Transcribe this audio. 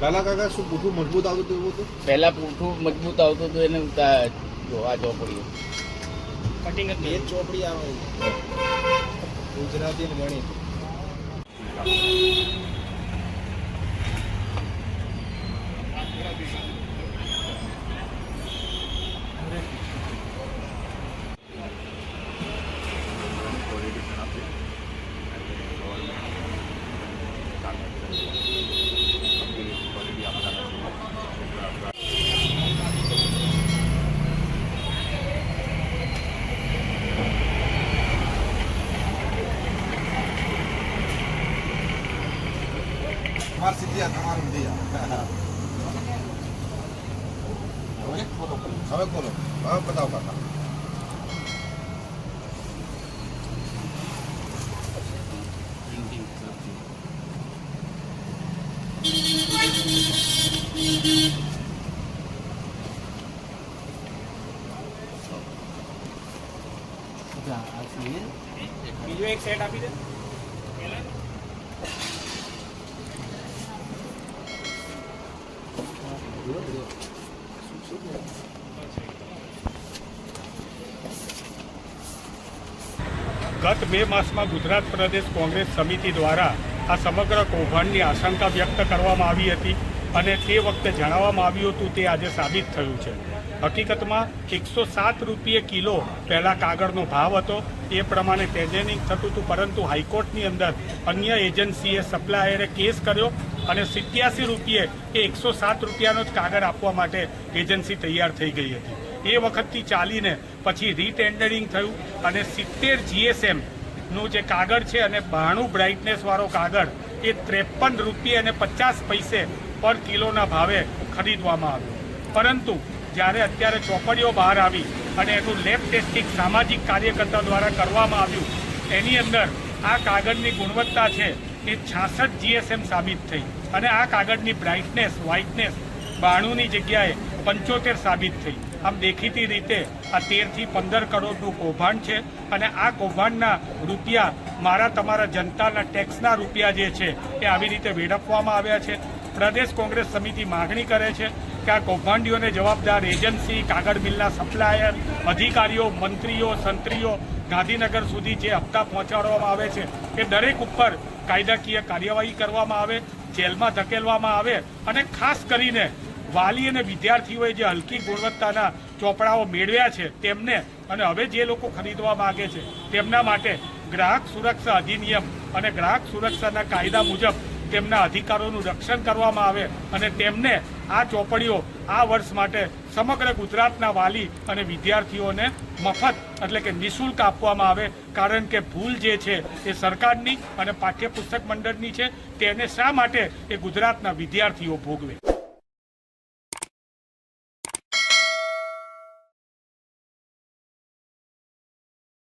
પહેલા કાકા શું પૂઠું મજબૂત આવતું એવું હતું? પહેલા પૂઠું મજબૂત આવતું હતું એને ઉતા- ચોપડી કટિંગ જ બે ચોપડી આવે. ગુજરાતી ગણિત તમારે સીધી તમારું આ. હવે ખોલો હવે બતાવો કાકા બીજો એક સેટ આપી દે. ગત બે માસમાં ગુજરાત પ્રદેશ કોંગ્રેસ સમિતિ દ્વારા આ સમગ્ર કૌભાંડની આશંકા વ્યક્ત કરવામાં આવી હતી અને તે વખતે જણાવવામાં આવ્યું હતું તે આજે સાબિત થયું છે. હકીકતમાં એકસો સાત રૂપિયે કિલો પહેલાં કાગળનો ભાવ હતો. એ પ્રમાણે ટેજેનિંગ થતું હતું, પરંતુ હાઈકોર્ટની અંદર અન્ય એજન્સીએ સપ્લાયરે કેસ કર્યો અને સિત્યાસી રૂપિયે એ એકસો સાત રૂપિયાનો જ કાગળ આપવા માટે એજન્સી તૈયાર થઈ ગઈ હતી. એ વખતથી ચાલીને પછી રીટેન્ડરિંગ થયું અને સિત્તેર જીએસએમનું જે કાગળ છે અને બાણું બ્રાઇટનેસવાળો કાગળ, એ ત્રેપન રૂપિયા અને પચાસ પૈસે પર કિલોના ભાવે ખરીદવામાં આવ્યો. પરંતુ જ્યારે અત્યારે ચોપડીઓ બહાર આવી અને એનું લેબ ટેસ્ટિંગ સામાજિક કાર્યકર્તા દ્વારા કરવામાં આવ્યું, એની અંદર આ કાગળની ગુણવત્તા છે એ છાસઠ જીએસએમ સાબિત થઈ અને આ કાગળની બ્રાઇટનેસ વ્હાઇટનેસ બાણુંની જગ્યાએ પંચોતેર સાબિત થઈ. આમ દેખીતી રીતે આ તેરથી પંદર કરોડનું કૌભાંડ છે અને આ કૌભાંડના રૂપિયા મારા તમારા જનતાના ટેક્સના રૂપિયા જે છે એ આવી રીતે વેડફવામાં આવ્યા છે. પ્રદેશ કોંગ્રેસ સમિતિ માગણી કરે છે કે આ કૌભાંડીઓને જવાબદાર એજન્સી, કાગળ મિલના સપ્લાયર, અધિકારીઓ, મંત્રીઓ, સંત્રીઓ ગાંધીનગર સુધી જે હપ્તા પહોંચાડવામાં આવે છે, એ દરેક ઉપર કાયદાકીય કાર્યવાહી કરવામાં આવે, જેલમાં ધકેલવામાં આવે અને ખાસ કરીને વાલી અને વિદ્યાર્થીઓએ જે હલકી ગુણવત્તાના ચોપડાઓ મેળવ્યા છે, તેમને અને હવે જે લોકો ખરીદવા માગે છે, તેમના માટે ગ્રાહક સુરક્ષા અધિનિયમ અને ગ્રાહક સુરક્ષાના કાયદા મુજબ તેમના અધિકારોનું રક્ષણ કરવામાં આવે અને તેમને આ ચોપડીઓ આ વર્ષ માટે સમગ્ર ગુજરાતના વાલી અને વિદ્યાર્થીઓને મફત એટલે કે નિઃશુલ્ક આપવામાં આવે. કારણ કે ભૂલ જે છે એ સરકારની અને પાઠ્યપુસ્તક મંડળની છે. તેને શા માટે એ ગુજરાતના વિદ્યાર્થીઓ ભોગવે?